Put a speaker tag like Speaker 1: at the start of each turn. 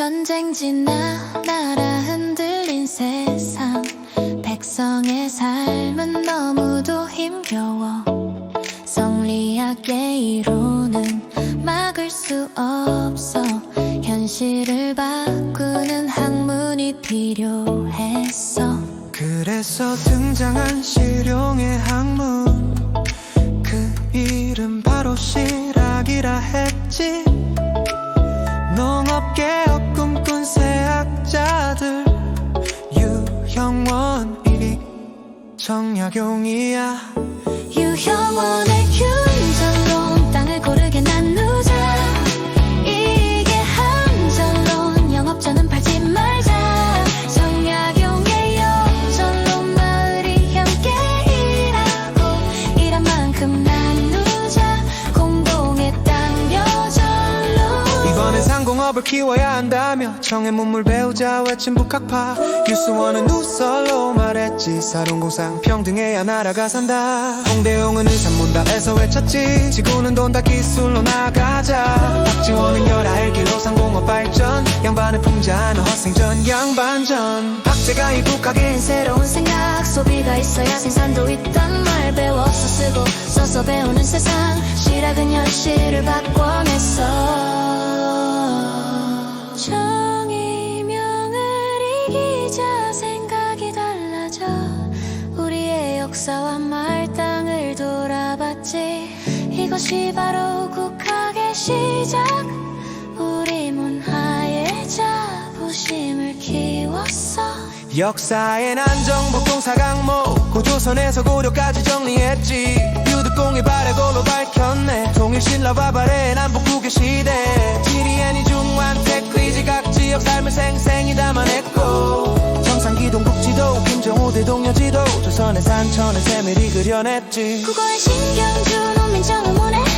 Speaker 1: 전쟁지 나 나라 흔들린 세상. 백성의 삶은 너무도 힘겨워. 성리학의 이론은 막을 수 없어. 현실을 바꾸는 학문이 필요했어
Speaker 2: 그래서 등장한 실용의 학문. 그 이름 바로 실학이라 했지 정약용이야.
Speaker 1: 유형원의
Speaker 2: 상공업을 키워야 한다며 청해 문물 배우자 외친 북학파 유수원은 누설로 말했지 사룡공상 평등해야 나라가 산다 홍대용은 의산문답에서 외쳤지 지구는 돈다 기술로 나가자 박지원은 열아일 길로 상공업 발전 양반을 풍자하는 허생전 양반전 박제가 이 국가계인
Speaker 1: 새로운 생각 소비가 있어야 생산도 있단 말 배워서 쓰고 써서 배우는 세상 실학은 현실을 바꿔냈어 정의명을 이기자 생각이 달라져. 우리의 역사와 마을 땅을 돌아봤지. 이것이 바로 국학의 시작. 우리 문화의 자부심을 키웠어.
Speaker 2: 역사의 난정복동사 강목 고조선에서 고려까지 정리했지. 유득공의 발해골로 밝혔네. 통일신라와 발해 남북국의 시대 풍선에 산천에 새밀이 그려냈지.
Speaker 1: 그거에 신경 준 엄민정을 원해